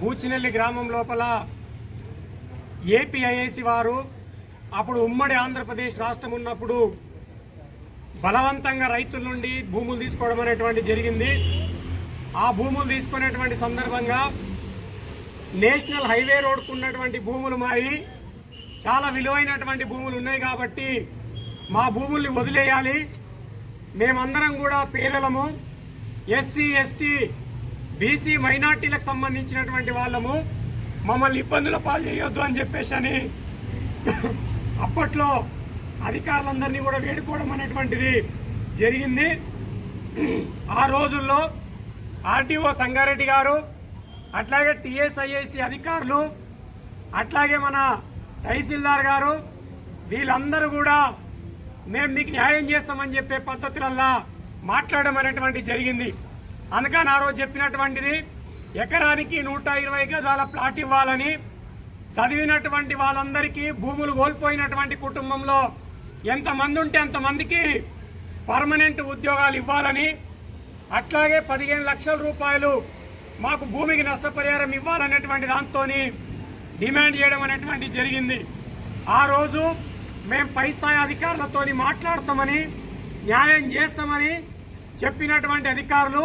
బూచినెల్లి గ్రామం లోపల ఏపీఐఏసి వారు అప్పుడు ఉమ్మడి ఆంధ్రప్రదేశ్ రాష్ట్రం ఉన్నప్పుడు బలవంతంగా రైతుల నుండి భూములు తీసుకోవడం అనేటువంటి జరిగింది. ఆ భూములు తీసుకునేటువంటి సందర్భంగా నేషనల్ హైవే రోడ్కు ఉన్నటువంటి భూములు మావి చాలా విలువైనటువంటి భూములు ఉన్నాయి కాబట్టి మా భూముల్ని వదిలేయాలి. మేమందరం కూడా పేదలము. ఎస్సీ ఎస్టీ బీసీ మైనార్టీలకు సంబంధించినటువంటి వాళ్ళము మమ్మల్ని ఇబ్బందుల పాలు చేయొద్దు అని చెప్పేసి అని అప్పట్లో అధికారులందరినీ కూడా వేడుకోవడం అనేటువంటిది జరిగింది. ఆ రోజుల్లో ఆర్టీఓ సంగారెడ్డి గారు అట్లాగే టిఎస్ఐఏసి అధికారులు అట్లాగే మన తహసీల్దార్ గారు వీళ్ళందరూ కూడా మేము మీకు న్యాయం చేస్తామని చెప్పే పద్ధతులల్లా మాట్లాడడం అనేటువంటి జరిగింది. అందుకని ఆ రోజు చెప్పినటువంటిది ఎకరానికి నూట ఇరవై గజాల ప్లాట్ ఇవ్వాలని చదివినటువంటి వాళ్ళందరికీ భూములు కోల్పోయినటువంటి కుటుంబంలో ఎంతమంది ఉంటే అంతమందికి పర్మనెంట్ ఉద్యోగాలు ఇవ్వాలని అట్లాగే పదిహేను లక్షల రూపాయలు మాకు భూమికి నష్టపరిహారం ఇవ్వాలనేటువంటి దాంతో డిమాండ్ చేయడం అనేటువంటి జరిగింది. ఆ రోజు మేము పై స్థాయి అధికారులతో మాట్లాడతామని న్యాయం చేస్తామని చెప్పినటువంటి అధికారులు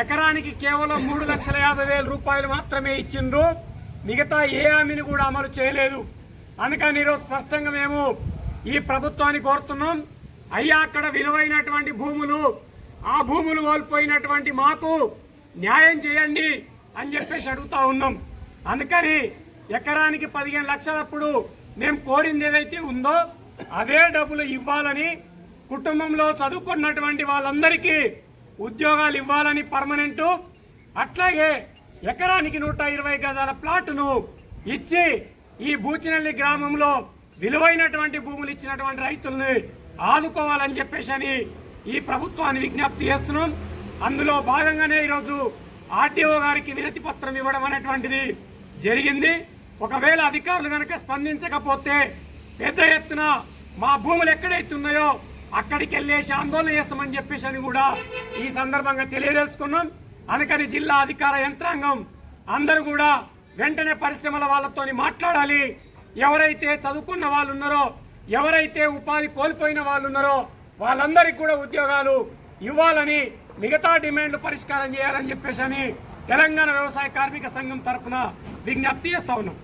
ఎకరానికి కేవలం మూడు లక్షల యాభై వేల రూపాయలు మాత్రమే ఇచ్చిండ్రు. మిగతా ఏ హామీని కూడా అమలు చేయలేదు. అందుకని ఈరోజు స్పష్టంగా మేము ఈ ప్రభుత్వాన్ని కోరుతున్నాం. అయ్యా అక్కడ విలువైనటువంటి భూములు ఆ భూములు కోల్పోయినటువంటి మాకు న్యాయం చేయండి అని చెప్పేసి అడుగుతా ఉన్నాం. అందుకని ఎకరానికి పదిహేను లక్షలప్పుడు మేము కోరింది ఏదైతే ఉందో అదే డబ్బులు ఇవ్వాలని కుటుంబంలో చదువుకున్నటువంటి వాళ్ళందరికీ ఉద్యోగాలు ఇవ్వాలని పర్మనెంట్ అట్లాగే ఎకరానికి నూట ఇరవై గజాల ప్లాటును ఇచ్చి ఈ బూచినల్లి గ్రామంలో విలువైనటువంటి భూములు ఇచ్చినటువంటి రైతుల్ని ఆదుకోవాలని చెప్పేసి అని ఈ ప్రభుత్వాన్ని విజ్ఞప్తి చేస్తున్నాం. అందులో భాగంగానే ఈరోజు ఆర్డీఓ గారికి వినతి పత్రం ఇవ్వడం అనేటువంటిది జరిగింది. ఒకవేళ అధికారులు కనుక స్పందించకపోతే పెద్ద ఎత్తున మా భూములు ఎక్కడైతున్నాయో అక్కడికి వెళ్ళేసి ఆందోళన చేస్తామని చెప్పేసి అని కూడా ఈ సందర్భంగా తెలియదలుచుకున్నాం అందుకని జిల్లా అధికార యంత్రాంగం అందరూ కూడా వెంటనే పరిశ్రమల వాళ్ళతో మాట్లాడాలి. ఎవరైతే చదువుకున్న వాళ్ళు ఉన్నారో ఎవరైతే ఉపాధి కోల్పోయిన వాళ్ళు ఉన్నారో వాళ్ళందరికీ కూడా ఉద్యోగాలు ఇవ్వాలని మిగతా డిమాండ్లు పరిష్కారం చేయాలని చెప్పేసి అని తెలంగాణ వ్యవసాయ కార్మిక సంఘం తరఫున విజ్ఞప్తి చేస్తా ఉన్నాం.